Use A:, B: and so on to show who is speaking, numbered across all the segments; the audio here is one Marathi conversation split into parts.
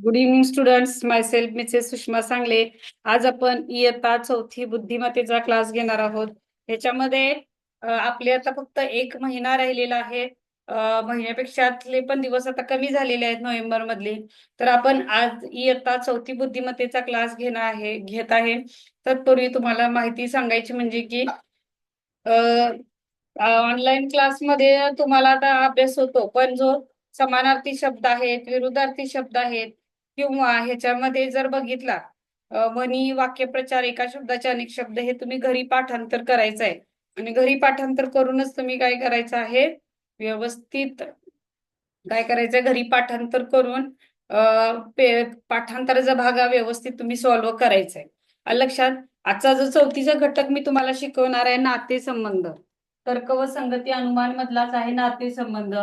A: Good evening students myself Mrs Sushma Sangle आज आपण इयत्ता चौथी बुद्धिमत्तेचा क्लास घेणार आहोत. ह्याच्यामध्ये आपले आता फक्त एक महिना राहिलेला आहे. महिन्यापेक्षातले पण दिवस आता कमी झालेले आहेत नोव्हेंबर मधले. तर आपण आज इयत्ता चौथी बुद्धिमत्तेचा क्लास घेणार आहे घेत आहे. तत्पूर्वी तुम्हाला माहिती सांगायची म्हणजे की ऑनलाईन क्लासमध्ये तुम्हाला आता अभ्यास होतो. पण जो समानार्थी शब्द आहेत विरुद्धार्थी शब्द आहेत किंवा ह्याच्यामध्ये जर बघितला मनी म्हणी वाक्यप्रचार एका शब्दाचे अनेक शब्द हे तुम्ही घरी पाठांतर करायचं आहे आणि घरी पाठांतर करूनच तुम्ही काय करायचं आहे? व्यवस्थित काय करायचंय? घरी पाठांतर करून पाठांतराचा भाग व्यवस्थित तुम्ही सॉल्व्ह करायचा आहे लक्षात आजचा जो चौथीचा घटक मी तुम्हाला शिकवणार आहे नातेसंबंध. तर्क व संगती अनुमान मधलाच आहे नातेसंबंध.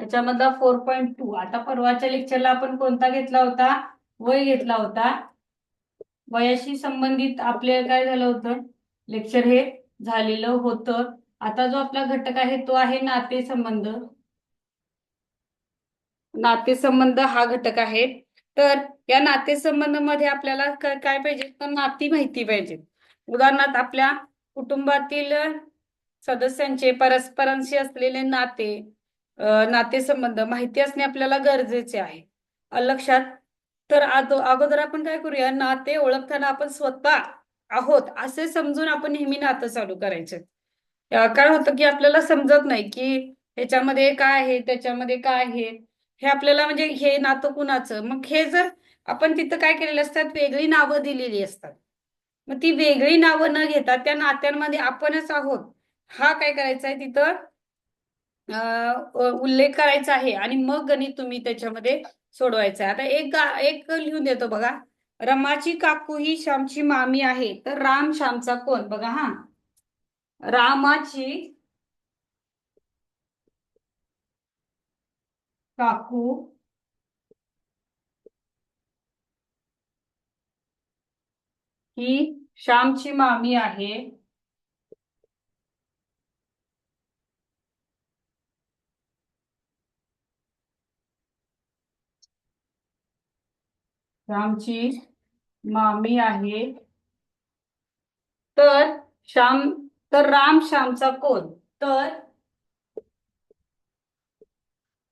A: त्याच्यामधला फोर पॉईंट टू आता परवाच्या लेक्चरला आपण कोणता घेतला होता? वय घेतला होता. वयाशी संबंधित आपले काय झालं होतं? लेक्चर हे झालेलं होतं. आता जो आपला घटक आहे तो आहे नातेसंबंध. नातेसंबंध हा घटक आहे. तर या नातेसंबंधामध्ये आपल्याला काय पाहिजे? तर नाती माहिती पाहिजे. उदाहरणार्थ आपल्या कुटुंबातील सदस्यांचे परस्परांशी असलेले नाते नातेसंबंध माहिती असणे आपल्याला गरजेचे आहे. लक्षात. तर अगोदर आपण काय करूया? नाते ओळखताना आपण स्वतः आहोत असे समजून आपण नेहमी नातं चालू करायचे. काय होतं की आपल्याला समजत नाही की ह्याच्यामध्ये काय आहे त्याच्यामध्ये काय आहे? हे आपल्याला म्हणजे हे नातं कुणाचं? मग हे जर आपण तिथं काय केलेलं असतात? वेगळी नावं दिलेली असतात. मग ती वेगळी नावं न घेता त्या नात्यांमध्ये आपणच आहोत. हा काय करायचा आहे तिथं उल्लेख करायचा आहे आणि मग गणित तुम्ही त्याच्यामध्ये सोडवायचं आहे. आता एक एक लिहून देतो बघा. रमाची काकू ही श्यामची मामी आहे. तर राम श्यामचा कोण? बघा हा. रामाची काकू. ही श्यामची मामी आहे. श्यामची मामी आहे. तर श्याम तर राम श्यामचा कोण तर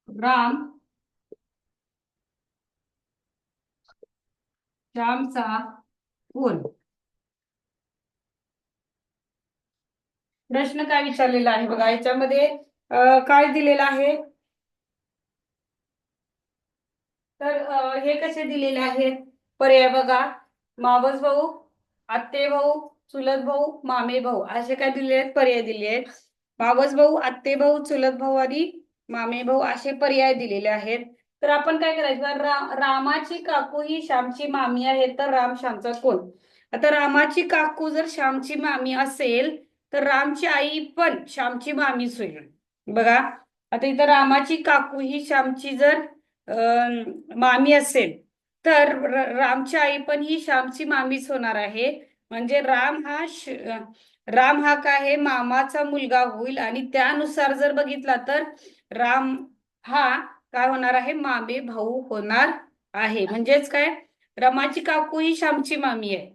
A: राम श्यामचा कोण प्रश्न काय विचारलेला आहे? बघा याच्यामध्ये काय दिलेलं आहे? तर हे कसे दिलेले आहेत? पर्याय बघा. मावस भाऊ आत्ते भाऊ चुलत भाऊ मामे भाऊ असे काय दिले आहेत? पर्याय दिले आहेत. मावस भाऊ आत्ते भाऊ चुलत भाऊ आणि मामे भाऊ असे पर्याय दिलेले आहेत. तर आपण काय करायचं? रा, रामाची काकू ही श्यामची मामी आहे तर राम श्यामचा कोण? आता रामाची काकू जर श्यामची मामी असेल तर रामची आई पण श्यामची मामीच होईल. बघा. आता इथं रामाची काकू ही श्यामची जर मामी असेल तर रामची आई पण ही श्यामची मामीच होणार आहे. म्हणजे राम हा श- राम हा काय आहे मामाचा मुलगा होईल. आणि त्यानुसार जर बघितला तर राम हा काय होणार आहे मामे भाऊ होणार आहे. म्हणजेच काय? रमाची काकू ही श्यामची मामी आहे.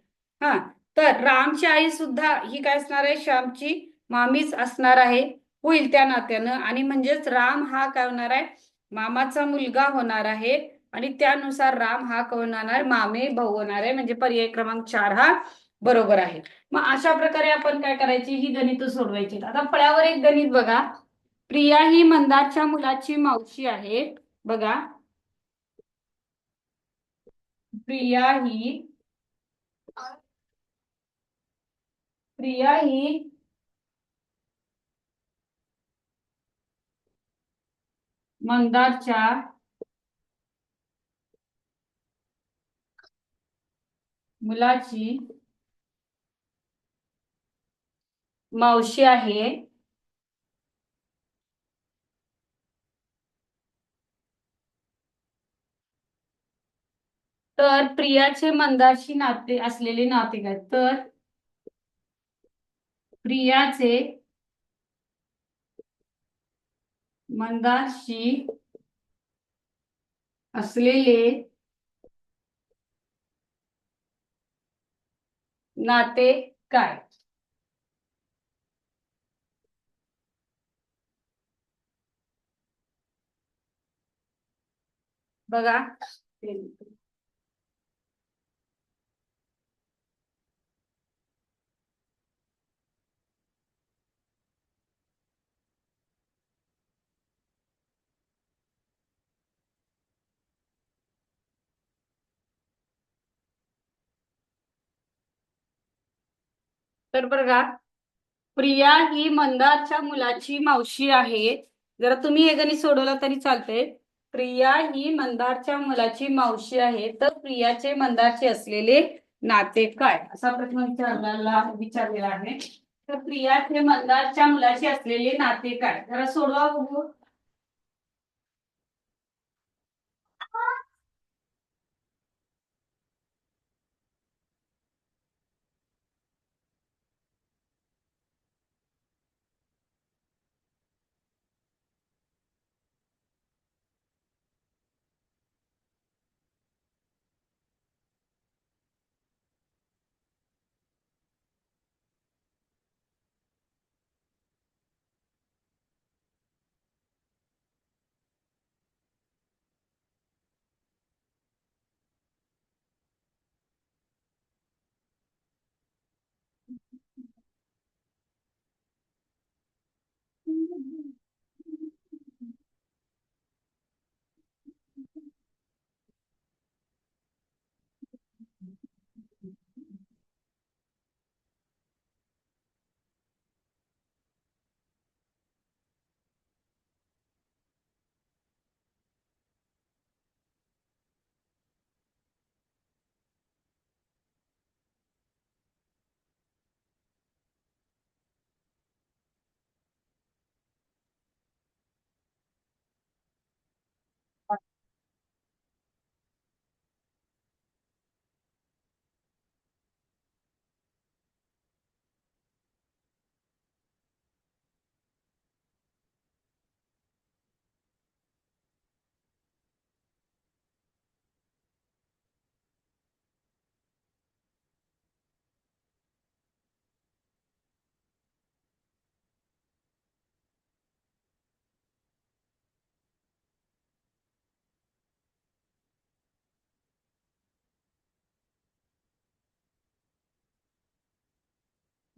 A: हा तर रामची आई सुद्धा ही काय असणार आहे श्यामची मामीच असणार आहे. होईल त्या नात्यानं. आणि म्हणजेच राम हा काय होणार आहे मामाचा मुलगा होणार आहे आणि त्यानुसार राम हा काय होणार मामे भाऊ होणार आहे. म्हणजे पर्याय क्रमांक चार हा बरोबर आहे. मग अशा प्रकारे आपण काय करायची? ही गणित सोडवायची आता फळ्यावर एक गणित बघा. प्रिया ही मंदारच्या मुलाची मावशी आहे. बघा. प्रिया ही प्रिया ही मंदारच्या मुलाची मावशी आहे. तर प्रियाचे मंदारशी नाते असलेले नाते काय तर प्रियाचे मंदारशी असलेले नाते काय? बघा. तर बघा प्रिया ही मंदारच्या मुलाची मावशी आहे. जरा तुम्ही हे गणित सोडवलं तरी चालतंय. प्रिया ही मंदारच्या मुलाची मावशी आहे. तर प्रियाचे मंदारचे असलेले नाते काय? असा प्रश्न विचारलेला विचारलेला आहे. तर प्रियाचे मंदारच्या मुलाचे असलेले नाते काय? जरा सोडवा बघू.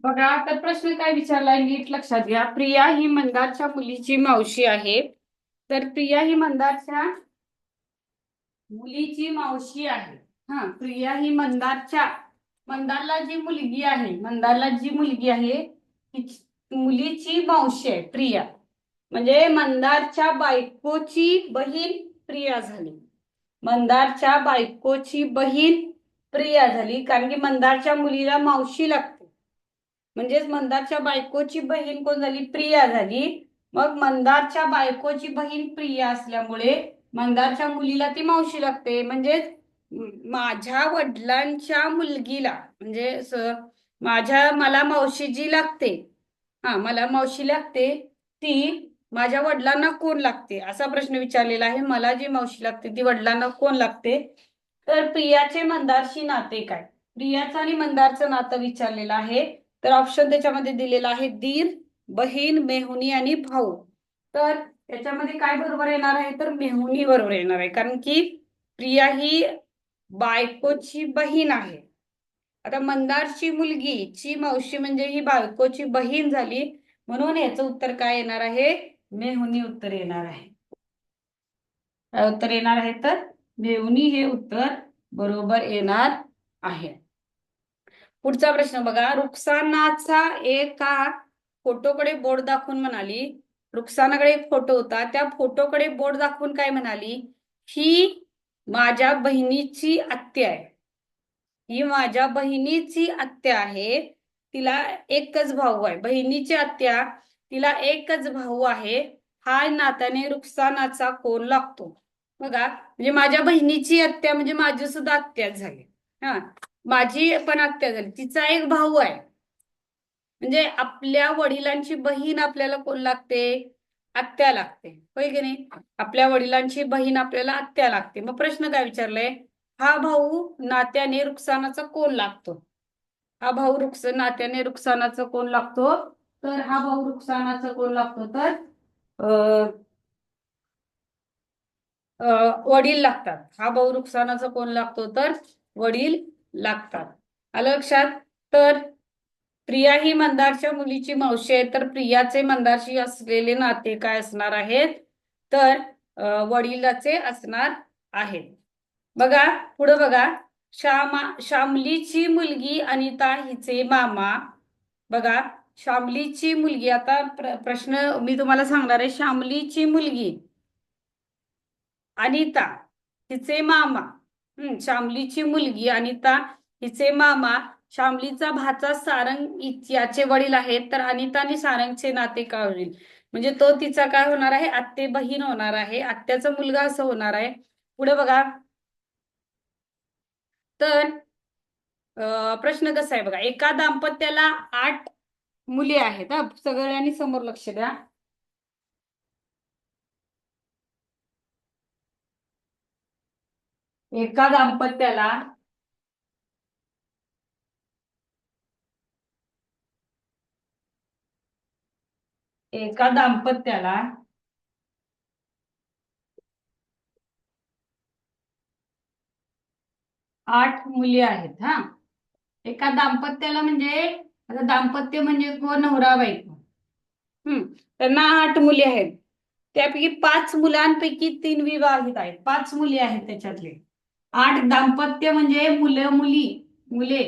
A: बघा तर प्रश्न काय विचारलाय नीट लक्षात घ्या. प्रिया ही मंदारच्या मुलीची मावशी आहे. तर प्रिया ही मंदारच्या मुलीची मावशी आहे. हा प्रिया ही मंदारच्या मंदारला जी मुलगी आहे मंदारला जी मुलगी आहे मुलीची मावशी आहे प्रिया. म्हणजे मंदारच्या बायकोची बहीण प्रिया झाली. मंदारच्या बायकोची बहीण प्रिया झाली. कारण की मंदारच्या मुलीला मावशी लागते. म्हणजेच मंदारच्या बायकोची बहीण कोण झाली? प्रिया झाली. मग मंदारच्या बायकोची बहीण प्रिया असल्यामुळे मंदारच्या मुलीला ती मावशी लागते. म्हणजेच माझ्या वडिलांच्या मुलगीला म्हणजे माझ्या मला मावशी जी लागते. हा मला मावशी लागते. ती माझ्या वडिलांना कोण लागते? असा प्रश्न विचारलेला आहे. मला जी मावशी लागते ती वडिलांना कोण लागते? तर प्रियाचे मंदारशी नाते काय? प्रियाचं आणि मंदारचं नातं विचारलेलं आहे. तर ऑप्शन त्याच्यामध्ये दिलेला आहे दीर बहीण मेहुनी आणि भाऊ. तर त्याच्यामध्ये काय बरोबर येणार आहे? तर मेहुनी बरोबर येणार आहे. कारण की प्रिया ही बायकोची बहीण आहे. आता मंदारची मुलगी ची मावशी म्हणजे ही बायकोची बहीण झाली. म्हणून याचं उत्तर काय येणार आहे? मेहुनी उत्तर येणार आहे. काय उत्तर येणार आहे? तर मेहुनी हे उत्तर बरोबर येणार आहे. पुढचा प्रश्न बघा. रुक्सानाचा एका फोटोकडे बोट दाखवून म्हणाली. रुक्सानाकडे एक फोटो होता. त्या फोटोकडे बोट दाखवून काय म्हणाली? ही माझ्या बहिणीची आत्या आहे. ही माझ्या बहिणीची आत्या आहे. तिला एकच भाऊ आहे. बहिणीची आत्या तिला एकच भाऊ आहे. हा नात्याने रुक्सानाचा कोण लागतो? बघा. म्हणजे माझ्या बहिणीची आत्या म्हणजे माझी सुद्धा आत्याच झाली. हा. माझी पण हत्या झाली. तिचा एक भाऊ आहे. म्हणजे आपल्या वडिलांची बहीण आपल्याला कोण लागते? आत्या लागते. होय की नाही? आपल्या वडिलांची बहीण आपल्याला आत्या लागते. मग प्रश्न काय विचारलाय? हा भाऊ नात्याने नुकसानाचा कोण लागतो? हा भाऊ रुक्स नात्याने नुकसानाचा कोण लागतो? तर हा भाऊ नुकसानाचा कोण लागतो? तर वडील लागतात. हा भाऊ नुकसानाचा कोण लागतो? तर वडील लागतात. आलं लक्षात? तर प्रिया ही मंदारच्या मुलीची मावशी आहे. तर प्रियाचे मंदारशी असलेले नाते काय असणार आहेत? तर वडिलाचे असणार आहेत. बघा पुढे बघा. श्यामा श्यामलीची मुलगी अनिता हिचे मामा. बघा श्यामलीची मुलगी. आता प्र, प्रश्न मी तुम्हाला सांगणार आहे. श्यामलीची मुलगी अनिता हिचे मामा. हम्म श्यामलीची मुलगी अनिता हिचे मामा श्यामलीचा भाचा सारंग याचे वडील आहेत तर अनिता आणि सारंगचे नाते काय होईल म्हणजे तो तिचा काय होणार आहे? आत्ते बहीण होणार आहे. आत्याचा मुलगा असं होणार आहे. पुढे बघा. तर प्रश्न कसा आहे? बघा एका दाम्पत्याला आठ मुली आहेत हा सगळ्यांनी समोर लक्ष द्या. एका दाम्पत्याला एका दाम्पत्याला आठ मुली आहेत हा. एका दाम्पत्याला म्हणजे आता दाम्पत्य म्हणजे कोण? नवरा बायको हम्म. त्यांना आठ मुली आहेत. त्यापैकी पाच मुलांपैकी तीन विवाहित आहेत. पाच मुली आहेत त्याच्यातले. आठ दाम्पत्य म्हणजे मुलं मुली मुले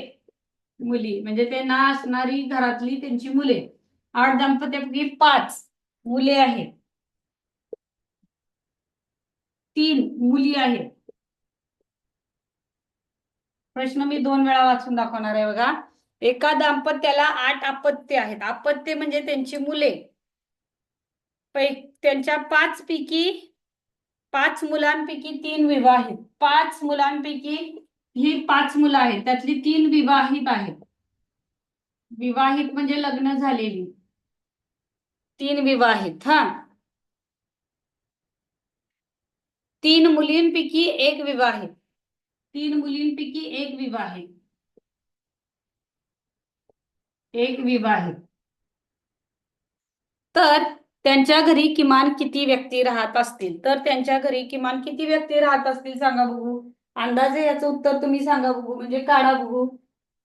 A: मुली. म्हणजे त्यांना असणारी घरातली त्यांची मुले. आठ दाम्पत्यापैकी पाच मुले आहेत. तीन मुली आहेत. प्रश्न मी दोन वेळा वाचून दाखवणार आहे बघा. एका दाम्पत्याला आठ अपत्य आहेत. अपत्य म्हणजे त्यांची मुले. पै त्यांच्या पाच पैकी पाच मुलांपैकी तीन विवाहित पाच मुलांपैकी ही पाच मुलं आहेत. त्यातली तीन विवाहित आहेत. विवाहित म्हणजे लग्न झालेली. तीन विवाहित हा. तीन मुलींपैकी एक विवाहित तीन मुलींपैकी एक विवाहित एक विवाहित तर त्यांच्या घरी किमान किती व्यक्ती राहत असतील? तर त्यांच्या घरी किमान किती व्यक्ती राहत असतील सांगा बघू. अंदाजे याचं उत्तर तुम्ही सांगा बघू. म्हणजे काढा बघू.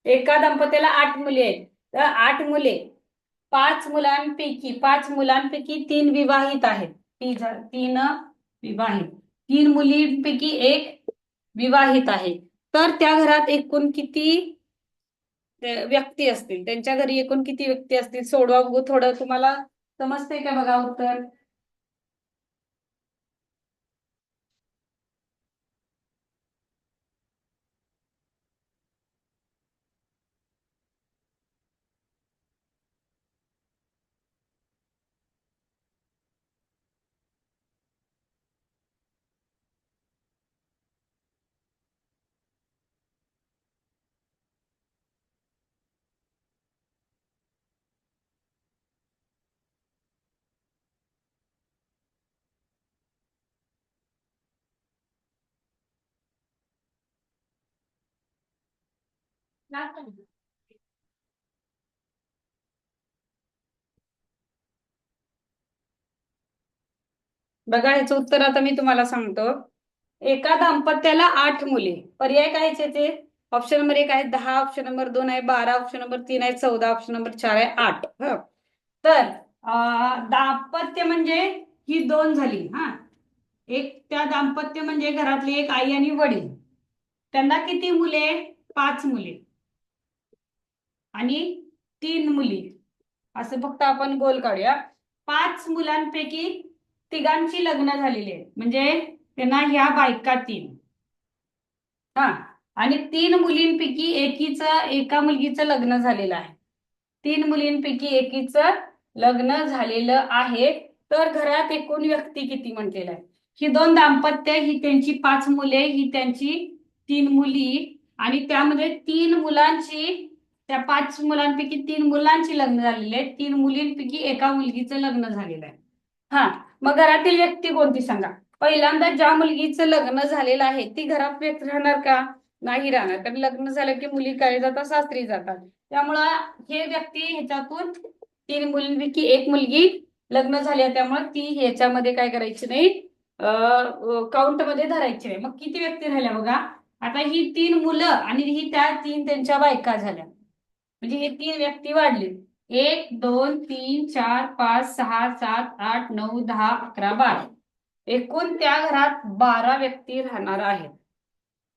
A: एका दंपत्याला आठ मुले आहेत. तर आठ मुले पाच मुलांपैकी पाच मुलांपैकी तीन विवाहित आहेत. तीन विवाहित. तीन मुलींपैकी एक विवाहित आहे. तर त्या घरात एकूण किती व्यक्ती असतील? त्यांच्या घरी एकूण किती व्यक्ती असतील? सोडवा बघू. थोडं तुम्हाला समजते का बघा उत्तर? बघा याचं उत्तर आता मी तुम्हाला सांगतो. एका दाम्पत्याला आठ मुले. पर्याय काय ते ऑप्शन नंबर एक आहे दहा ऑप्शन नंबर दोन आहे बारा ऑप्शन नंबर तीन आहे चौदा ऑप्शन नंबर चार आहे आठ. तर दाम्पत्य म्हणजे ही दोन झाली. हा. एक त्या दाम्पत्य म्हणजे घरातली एक आई आणि वडील. त्यांना किती मुले? पाच मुले. आणि तीन मुली. असं फक्त आपण गोल काढूया. पाच मुलांपैकी तिघांची लग्न झालेली आहेत. म्हणजे त्यांना ह्या बायका तीन. हा. आणि तीन मुलींपैकी एकीच एका मुलगीचं लग्न झालेलं आहे. तीन मुलींपैकी एकीच लग्न झालेलं आहे. तर घरात एकूण व्यक्ती किती म्हटलेलं आहे? ही दोन दाम्पत्य ही त्यांची पाच मुले ही त्यांची तीन मुली आणि त्यामध्ये तीन मुलांची त्या पाच मुलांपैकी तीन मुलांची लग्न झालेली आहे तीन मुलींपैकी एका मुलगीचं लग्न झालेलं आहे. हा मग घरातील व्यक्ती कोणती सांगा? पहिल्यांदा ज्या मुलगीचं लग्न झालेलं आहे ती घरात व्यक्त राहणार का? नाही राहणार. कारण लग्न झालं की मुली काय जातात सासरी जातात. त्यामुळं हे व्यक्ती ह्याच्यातून तीन मुलींपैकी एक मुलगी लग्न झाली आहे. त्यामुळे ती ह्याच्यामध्ये काय करायची नाही? काउंटमध्ये धरायची नाही. मग किती व्यक्ती राहिल्या बघा? आता ही तीन मुलं आणि ही त्या तीन त्यांच्या बायका झाल्या. म्हणजे हे तीन व्यक्ती वाढले एक दोन तीन चार पाच सहा सात आठ नऊ दहा अकरा बारा. एकूण त्या घरात बारा व्यक्ती राहणार आहेत.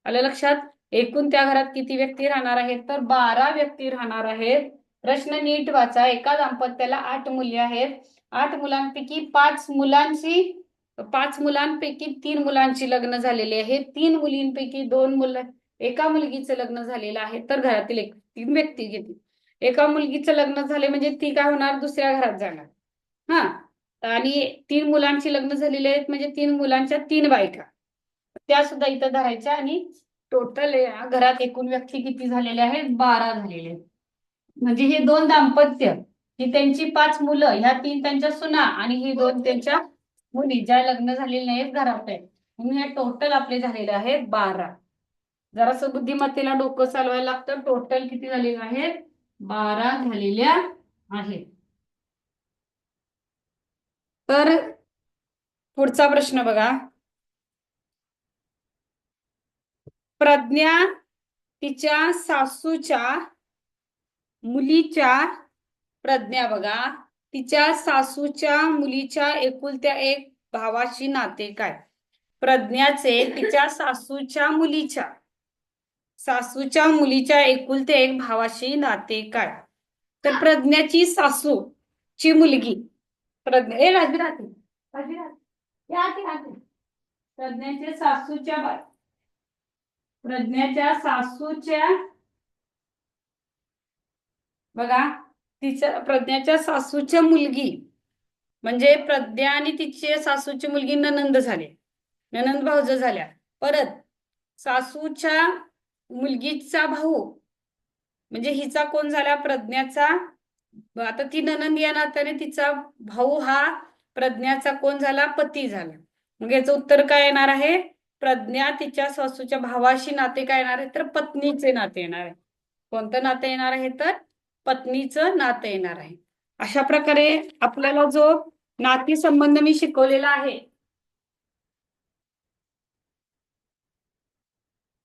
A: आलं लक्षात? एकूण त्या घरात किती व्यक्ती राहणार आहेत? तर बारा व्यक्ती राहणार आहेत. प्रश्न नीट वाचा. एका दाम्पत्याला आठ मुली आहेत. आठ मुलांपैकी पाच मुलांची पाच मुलांपैकी तीन मुलांची लग्न झालेली आहे. तीन मुलींपैकी दोन मुलं एका मुलगीचं लग्न झालेलं आहे तर घरातील एक तीन व्यक्ती घेतील. एका मुलगीचं लग्न झाले म्हणजे ती काय होणार? दुसऱ्या घरात जाणार. हा. आणि तीन मुलांची लग्न झालेली आहेत म्हणजे तीन मुलांच्या तीन बायका. त्या सुद्धा इथं धरायच्या आणि टोटल घरात एकूण व्यक्ती किती झालेल्या आहेत? बारा झालेले आहेत. म्हणजे हे दोन दाम्पत्य ही त्यांची पाच मुलं ह्या तीन त्यांच्या सुना आणि ही दोन त्यांच्या मुली ज्या लग्न झालेल्या नाहीत घरात आहेत म्हणून हे टोटल आपले झालेले आहेत बारा. जरासं बुद्धिमत्तेला डोकं चालवायला लागतं. टोटल किती झालेले आहेत बारा झालेल्या आहेत. तर पुढचा प्रश्न बघा. प्रज्ञा तिच्या सासूच्या मुलीच्या प्रज्ञा बघा. तिच्या सासूच्या मुलीच्या एकुलत्या एक भावाशी नाते काय? प्रज्ञाचे तिच्या सासूच्या मुलीच्या. सासूच्या मुलीच्या एकुलते एक भावाशी नाते काय तर प्रज्ञाची सासू ची मुलगी. प्रज्ञा ए राजवी राहते राजवी प्रज्ञाच्या सासूच्या प्रज्ञाच्या सासूच्या बघा तिच्या प्रज्ञाच्या सासूच्या मुलगी. म्हणजे प्रज्ञा आणि तिची सासूची मुलगी ननंद झाली. ननंद भाऊज झाल्या. परत सासूच्या मुलगीचा भाऊ. म्हणजे हिचा कोण झाला? प्रज्ञाचा. आता ती ननंद या नात्याने तिचा भाऊ हा प्रज्ञाचा कोण झाला? पती झाला. मग याचं उत्तर काय येणार आहे? प्रज्ञा तिच्या सासूच्या भावाशी नाते काय येणार आहे? तर पत्नीचे नाते येणार आहे. कोणतं नातं येणार आहे तर? पत्नीचं नातं येणार आहे. अशा प्रकारे आपल्याला जो नाती संबंध मी शिकवलेला आहे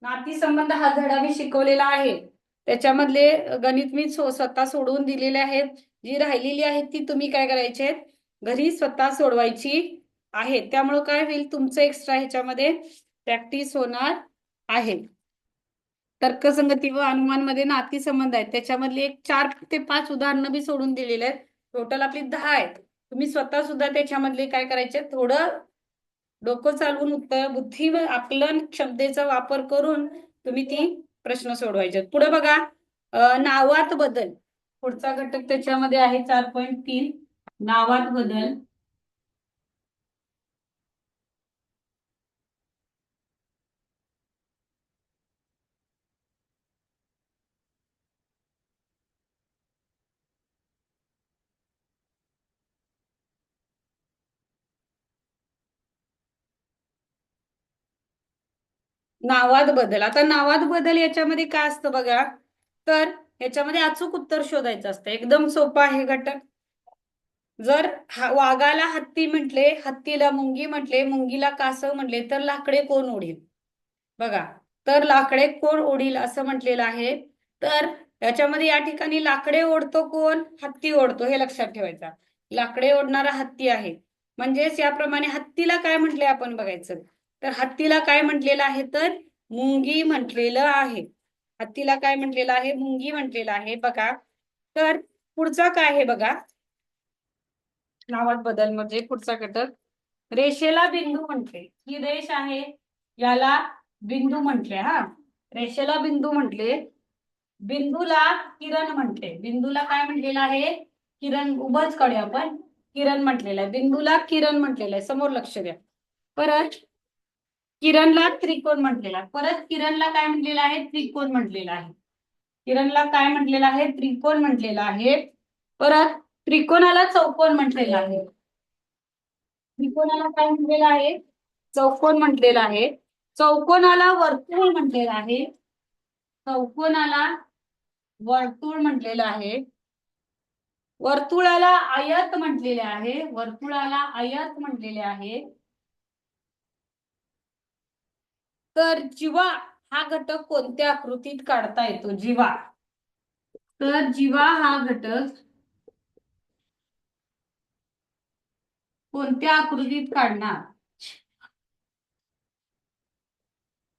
A: नातीसंबंध हा धडा मी शिकवलेला आहे. त्याच्यामधले गणित मी स्वतः सोडवून दिलेले आहेत. जी राहिलेली आहेत ती तुम्ही काय करायचे घरी स्वतः सोडवायची आहे. त्यामुळं काय होईल? तुमचं एक्स्ट्रा ह्याच्यामध्ये प्रॅक्टिस होणार आहे. तर्कसंगती व अनुमानमध्ये नाती संबंध आहेत. त्याच्यामधली एक चार ते पाच उदाहरणं मी सोडून दिलेले आहेत. टोटल आपली दहा आहेत. तुम्ही स्वतः सुद्धा त्याच्यामधले काय करायचे थोडं डोकं चालवून उत्तर बुद्धी व आकलन क्षमतेचा वापर करून तुम्ही ती प्रश्न सोडवायचे. पुढे बघा नावात बदल. पुढचा घटक त्याच्यामध्ये आहे चार पॉईंट तीन. नावात बदल. नावात बदल. आता नावात बदल याच्यामध्ये काय असतं बघा? तर याच्यामध्ये अचूक उत्तर शोधायचं असतं. एकदम सोपं आहे घटक. जर वाघाला हत्ती म्हटले हत्तीला मुंगी म्हटले मुंगीला कासव म्हटले तर लाकडे कोण ओढील? बघा तर लाकडे कोण ओढील असं म्हटलेलं आहे. तर याच्यामध्ये या ठिकाणी लाकडे ओढतो कोण? हत्ती ओढतो हे लक्षात ठेवायचं. लाकडे ओढणारा हत्ती आहे. म्हणजेच याप्रमाणे हत्तीला काय म्हटले आपण बघायचं? तर हत्तीला काय म्हटलेलं आहे तर? मुंगी म्हटलेलं आहे. हत्तीला काय म्हटलेलं आहे? मुंगी म्हटलेलं आहे. बघा. तर पुढचा काय आहे बघा? नावात बदल म्हणजे पुढचा घटक रेषेला बिंदू म्हटले. ही रेष आहे. याला बिंदू म्हटले हा. रेषेला बिंदू म्हटले. बिंदूला किरण म्हटले. बिंदूला काय म्हटलेलं आहे? किरण. उभंच कडे आपण. किरण म्हटलेलं आहे. बिंदूला किरण म्हटलेलं आहे. समोर लक्ष द्या. परत किरणला त्रिकोण म्हटलेला परत किरणला काय म्हटलेलं आहे? त्रिकोण म्हटलेला आहे. किरणला काय म्हटलेलं आहे? त्रिकोण म्हटलेला आहे. परत त्रिकोणाला चौकोन म्हटलेला आहे. त्रिकोणाला काय म्हटलेलं आहे? चौकोन म्हटलेला आहे. चौकोनाला वर्तुळ म्हटलेला आहे. चौकोनाला वर्तुळ म्हटलेलं आहे. वर्तुळाला आयत म्हटलेले आहे. वर्तुळाला आयत म्हटलेले आहे. तर जीवा हा घटक कोणत्या आकृतीत काढता येतो? जीवा. तर जीवा हा घटक कोणत्या आकृतीत काढणार?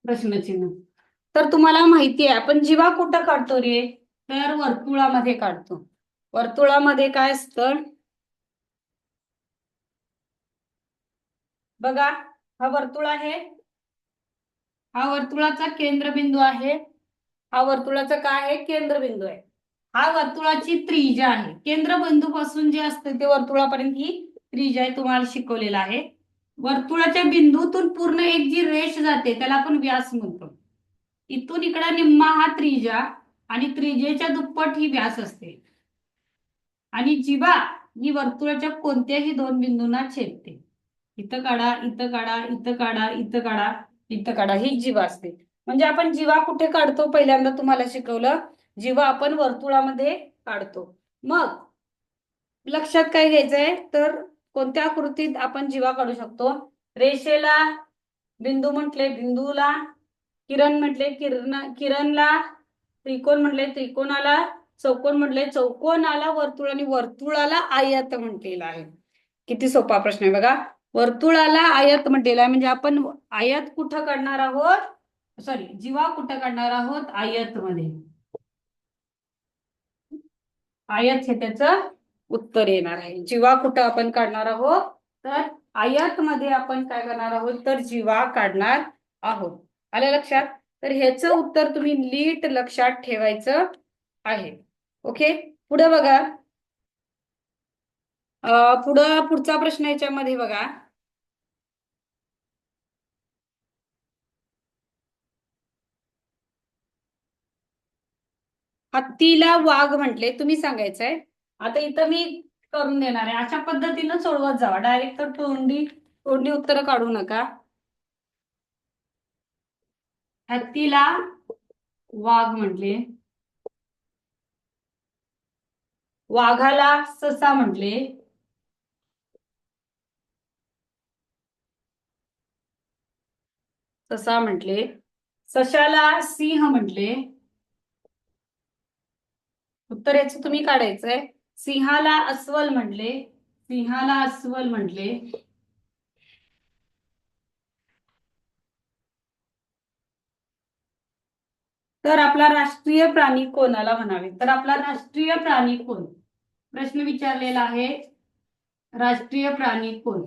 A: प्रश्नचिन्ह. तर तुम्हाला माहिती आहे आपण जीवा कुठं काढतो रे? तर वर्तुळामध्ये काढतो. वर्तुळामध्ये काय असतं? बघा हा वर्तुळ आहे. हा वर्तुळाचा केंद्रबिंदू आहे. हा वर्तुळाचा काय आहे? केंद्रबिंदू आहे. हा वर्तुळाची त्रिज्या आहे. केंद्रबिंदू पासून जे असते ते वर्तुळापर्यंत ही त्रिज्या आहे तुम्हाला शिकवलेला आहे. वर्तुळाच्या बिंदूतून पूर्ण एक जी रेष जाते त्याला आपण व्यास म्हणतो. इथून इकडे निम्मा हा त्रिज्या आणि त्रिज्येच्या दुप्पट ही व्यास असते. आणि जीवा ही वर्तुळाच्या कोणत्याही दोन बिंदूंना छेदते. इथं काढा इथं काढा इथं काढा इथं काढा. इथं काढा. ही जीवा असते. म्हणजे आपण जीवा कुठे काढतो? पहिल्यांदा तुम्हाला शिकवलं जीवा आपण वर्तुळामध्ये काढतो. मग लक्षात काय घ्यायचंय? तर कोणत्या आकृतीत आपण जीवा काढू शकतो? रेषेला बिंदू म्हटले बिंदूला किरण म्हटले किरण किरणला त्रिकोण म्हटले त्रिकोणाला चौकोन म्हटले. चौकोनाला वर्तुळ आणि वर्तुळाला आयत म्हटलेला आहे. किती सोपा प्रश्न आहे बघा. वर्तुळाला आयत म्हटलेला आहे. म्हणजे आपण आयत कुठं काढणार आहोत? सॉरी जीवा कुठं काढणार आहोत? आयत मध्ये आयत हे त्याचं उत्तर येणार आहे. जीवा कुठं आपण काढणार आहोत? तर आयत मध्ये आपण काय करणार आहोत? तर जीवा काढणार आहोत. आलं लक्षात? तर ह्याचं उत्तर तुम्ही नीट लक्षात ठेवायचं आहे. ओके? पुढे बघा. पुढं पुढचा प्रश्न याच्यामध्ये बघा. हत्तीला वाघ म्हटले तुम्ही सांगायचंय. आता इथं मी करून देणार आहे. अशा पद्धतीनं सोडवत जावा. डायरेक्ट तर तोंडी तोंडी उत्तर काढू नका. हत्तीला वाघ म्हटले. वाघाला ससा म्हटले. ससा म्हटले. सशाला सिंह म्हटले. उत्तर याचं तुम्ही काढायचंय. सिंहाला अस्वल म्हटले. सिंहाला अस्वल म्हटले. तर आपला राष्ट्रीय प्राणी कोणाला म्हणावे. तर आपला राष्ट्रीय प्राणी कोण? प्रश्न विचारलेला आहे. राष्ट्रीय प्राणी कोण?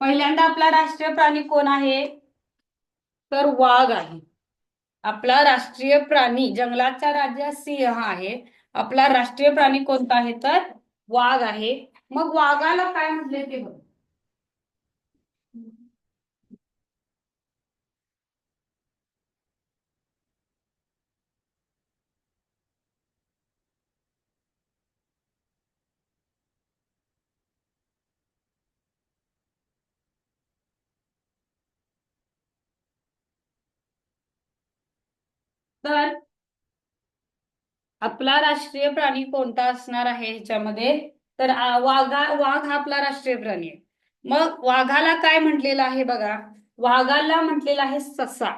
A: पहिल्यांदा आपला राष्ट्रीय प्राणी कोण आहे? तर वाघ आहे. आपला राष्ट्रीय प्राणी जंगलाचा राजा सिंह आहे. आपला राष्ट्रीय प्राणी कोणता आहे? तर वाघ आहे. मग वाघाला काय म्हटले ते बघ. तर आपला राष्ट्रीय प्राणी कोणता असणार आहे ह्याच्यामध्ये? तर वाघा वाघ हा आपला राष्ट्रीय प्राणी आहे. मग वाघाला काय म्हटलेलं आहे बघा? वाघाला म्हटलेला आहे ससा.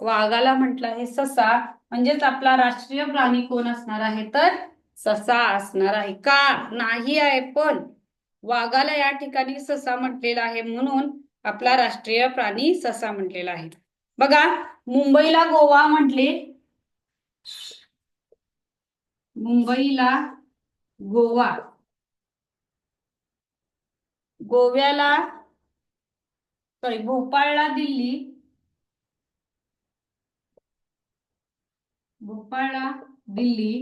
A: वाघाला म्हटलं आहे ससा. म्हणजेच आपला राष्ट्रीय प्राणी कोण असणार आहे? तर ससा असणार आहे. का? नाही आहे पण वाघाला या ठिकाणी ससा म्हटलेला आहे म्हणून आपला राष्ट्रीय प्राणी ससा म्हटलेला आहे. बघा मुंबईला गोवा म्हटले. मुंबईला गोवा. गोव्याला सॉरी भोपाळला दिल्ली. भोपाळला दिल्ली.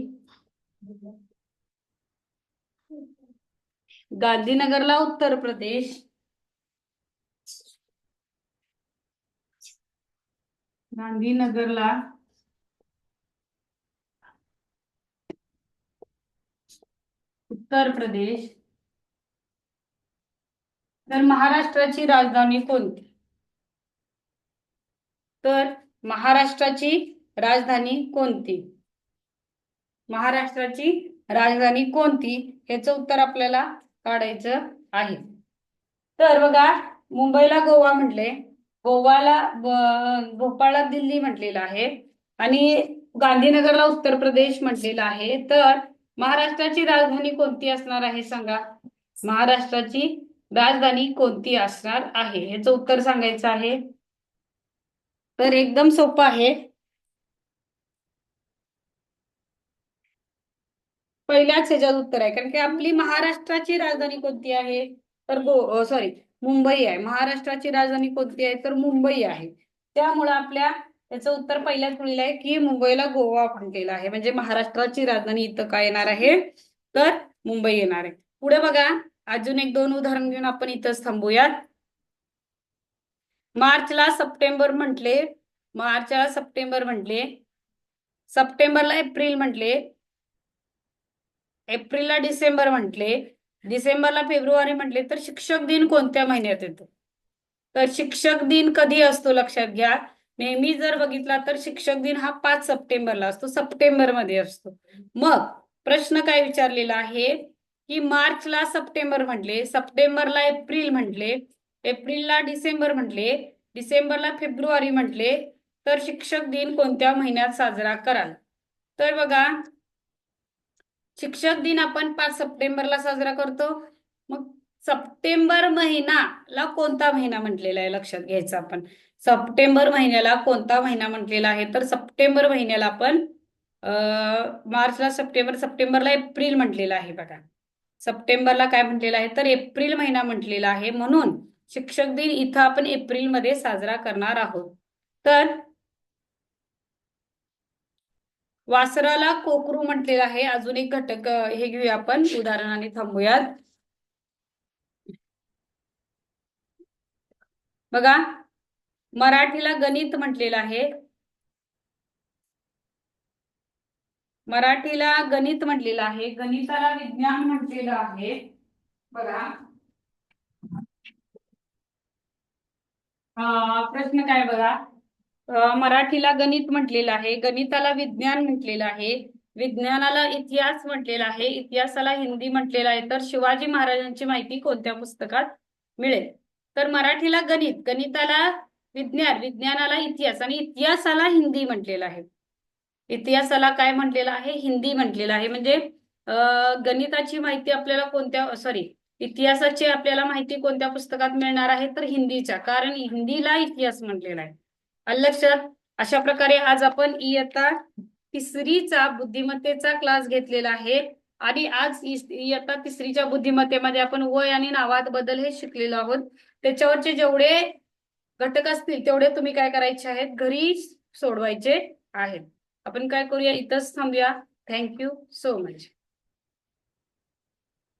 A: गांधीनगरला उत्तर प्रदेश. गांधीनगरला उत्तर प्रदेश. तर महाराष्ट्राची राजधानी कोणती? तर महाराष्ट्राची राजधानी कोणती? महाराष्ट्राची राजधानी कोणती? ह्याचं उत्तर आपल्याला काढायचं आहे. तर बघा मुंबईला गोवा म्हटले. गोवाला भोपाळला दिल्ली म्हटलेलं आहे. आणि गांधीनगरला उत्तर प्रदेश म्हटलेला आहे. तर महाराष्ट्राची राजधानी कोणती असणार आहे सांगा? महाराष्ट्राची राजधानी कोणती असणार आहे? ह्याचं उत्तर सांगायचं आहे. तर एकदम सोपं आहे. पहिल्याच ह्याच्यात उत्तर आहे. कारण की आपली महाराष्ट्राची राजधानी कोणती आहे? तर गो सॉरी मुंबई आहे. महाराष्ट्राची राजधानी कोणती आहे? तर मुंबई आहे. त्यामुळे आपल्या त्याचं उत्तर पहिल्याच मुलीला आहे की मुंबईला गोवा म्हटलेलं आहे. म्हणजे महाराष्ट्राची राजधानी इथं काय येणार आहे? तर मुंबई येणार आहे. पुढे बघा. अजून एक दोन उदाहरण घेऊन आपण इथंच थांबूयात. मार्चला सप्टेंबर म्हटले. मार्चला सप्टेंबर म्हटले. सप्टेंबरला एप्रिल म्हटले. एप्रिलला डिसेंबर म्हटले. डिसेंबरला फेब्रुवारी म्हटले तर शिक्षक दिन कोणत्या महिन्यात येतो? तर शिक्षक दिन कधी असतो लक्षात घ्या. नेहमी जर बघितला तर शिक्षक दिन हा पाच सप्टेंबरला असतो सप्टेंबरमध्ये असतो. मग प्रश्न काय विचारलेला आहे? की मार्चला सप्टेंबर म्हटले सप्टेंबरला एप्रिल म्हटले एप्रिलला डिसेंबर म्हटले डिसेंबरला फेब्रुवारी म्हटले तर शिक्षक दिन कोणत्या महिन्यात साजरा कराल? तर बघा शिक्षक दिन आपण पाच सप्टेंबरला साजरा करतो. मग सप्टेंबर महिनाला कोणता महिना म्हटलेला आहे? लक्षात घ्यायचं आपण. सप्टेंबर महिन्याला कोणता महिना म्हटलेला आहे? तर सप्टेंबर महिन्याला आपण मार्चला सप्टेंबर सप्टेंबरला एप्रिल म्हटलेला आहे बघा. सप्टेंबरला काय म्हटलेलं आहे? तर एप्रिल महिना म्हटलेला आहे. म्हणून शिक्षक दिन इथं आपण एप्रिलमध्ये साजरा करणार आहोत. तर वासराला कोकरू म्हटलेलं आहे. अजून एक घटक हे घेऊया आपण. उदाहरणाने थांबूयात. बघा मराठीला गणित म्हटलेलं आहे. मराठीला गणित म्हटलेलं आहे. गणिताला विज्ञान म्हटलेलं आहे. बघा. प्रश्न काय बघा? मराठीला गणित म्हटलेलं आहे गणिताला विज्ञान म्हटलेलं आहे विज्ञानाला इतिहास म्हटलेला आहे इतिहासाला हिंदी म्हटलेला आहे तर शिवाजी महाराजांची माहिती कोणत्या पुस्तकात मिळेल? तर मराठीला गणित गणिताला विज्ञान विज्ञानाला इतिहास आणि इतिहासाला हिंदी म्हटलेला आहे. इतिहासाला काय म्हटलेलं आहे? हिंदी म्हटलेलं आहे. म्हणजे गणिताची माहिती आपल्याला कोणत्या सॉरी इतिहासाची आपल्याला माहिती कोणत्या पुस्तकात मिळणार आहे? तर हिंदीच्या कारण हिंदीला इतिहास म्हटलेला आहे. लक्षात अशा प्रकारे आज आपण इयत्ता तिसरीचा बुद्धिमत्तेचा क्लास घेतलेला आहे. आणि आज इयत्ता तिसरीच्या बुद्धिमत्तेमध्ये आपण वय आणि नावात बदल हे शिकलेलो आहोत. त्याच्यावरचे जेवढे घटक असतील तेवढे तुम्ही काय करायचे आहेत? घरी सोडवायचे आहेत. आपण काय करूया? इथंच थांबूया. Thank you so much